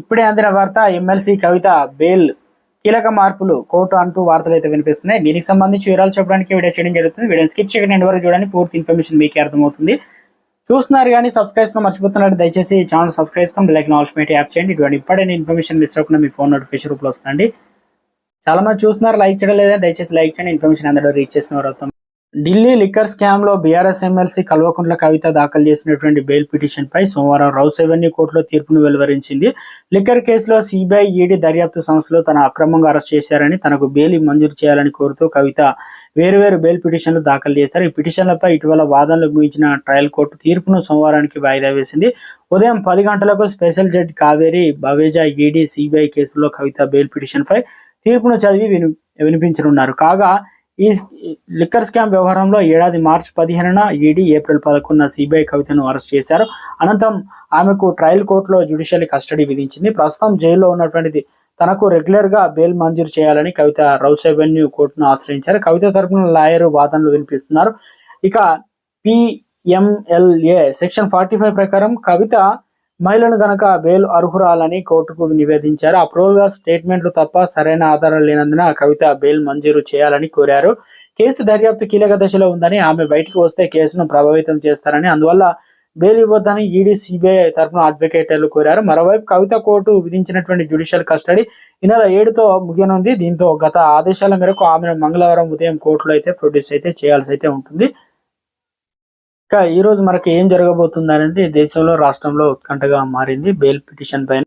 ఇప్పుడే అందిన వార్త ఎమ్మెల్సీ కవిత బేల్ కీలక మార్పులు కోర్టు అంటూ వార్తలు అయితే వినిపిస్తున్నాయి. దీనికి సంబంధించి వివరాలు చెప్పడానికి వీడియో చేయడం జరుగుతుంది. వీడియో స్కిప్ చేయకుండా ఎండ్ వరకు చూడండి. పూర్తి ఇన్ఫర్మేషన్ మీకే అర్థమవుతుంది. చూస్తున్నారు కానీ సబ్స్క్రైబ్ మర్చిపోతున్నారు దయచేసి channel subscribe like knowledge app చేయండి. ఇటువంటి ఇంపార్టెంట్ ఇన్ఫర్మేషన్ మిస్ అవ్వకుండా మీ ఫోన్ నోటిఫికేషన్ రూపంలో వస్తుందండి. చాలా మంది చూస్తున్నారు. లైక్ చేయడం లేదా దయచేసి లైక్ చేయండి. ఇన్ఫర్మేషన్ అందరూ రీచ్ చేసిన వారు ఢిల్లీ లిక్కర్ స్కామ్లో బీఆర్ఎస్ ఎమ్మెల్సీ కల్వకుంట్ల కవిత దాఖలు చేసినటువంటి బెయిల్ పిటిషన్ పై సోమవారం రౌస్ రెవెన్యూ కోర్టులో తీర్పును వెలువరించింది. లిక్కర్ కేసులో సిబిఐ ఈడీ దర్యాప్తు సంస్థలు తన అక్రమంగా అరెస్ట్ చేశారని తనకు బెయిల్ మంజూరు చేయాలని కోరుతూ కవిత వేరువేరు బెయిల్ పిటిషన్లు దాఖలు చేశారు. ఈ పిటిషన్లపై ఇటీవల వాదనలు ముగించిన ట్రయల్ కోర్టు తీర్పును సోమవారానికి వాయిదా వేసింది. ఉదయం పది గంటలకు special judge Kaveri Baweja ED CBI కేసులో కవిత బెయిల్ పిటిషన్పై తీర్పును చదివి విని వినిపించనున్నారు. కాగా ఈ లిక్కర్ స్కామ్ వ్యవహారంలో ఏడాది మార్చి పదిహేనున ఈడీ ఏప్రిల్ పదకొండున సిబిఐ కవితను అరెస్ట్ చేశారు. అనంతరం ఆమెకు ట్రయల్ కోర్టులో జ్యుడిషియల్ కస్టడీ విధించింది. ప్రస్తుతం జైల్లో ఉన్నటువంటిది తనకు రెగ్యులర్గా బెయిల్ మంజూరు చేయాలని కవిత రౌస్ అవెన్యూ కోర్టును ఆశ్రయించారు. కవిత తరఫున లాయర్ వాదనలు వినిపిస్తున్నారు. ఇక పిఎంఎల్ఏ సెక్షన్ ఫార్టీ ఫైవ్ ప్రకారం కవిత మహిళను గనక బెయిల్ అర్హురాలని కోర్టుకు నివేదించారు. అప్రూవల్గా స్టేట్మెంట్లు తప్ప సరైన ఆధారాలు లేనందున కవిత బెయిల్ మంజూరు చేయాలని కోరారు. కేసు దర్యాప్తు కీలక దశలో ఉందని ఆమె బయటికి వస్తే కేసును ప్రభావితం చేస్తారని అందువల్ల బెయిల్ ఇవ్వద్దని ఈడీ సిబిఐ తరఫున అడ్వకేటర్లు కోరారు. మరోవైపు కవిత కోర్టు విధించినటువంటి జ్యుడిషియల్ కస్టడీ ఈ నెల ఏడుతో ముగియనుంది. దీంతో గత ఆదేశాల మేరకు ఆమెను మంగళవారం ఉదయం కోర్టులో అయితే ప్రొడ్యూస్ అయితే చేయాల్సి అయితే ఉంటుంది. ఇక ఈ రోజు మనకి ఏం జరగబోతుంది అనేది దేశంలో రాష్ట్రంలో ఉత్కంఠగా మారింది బెయిల్ పిటిషన్ పైన.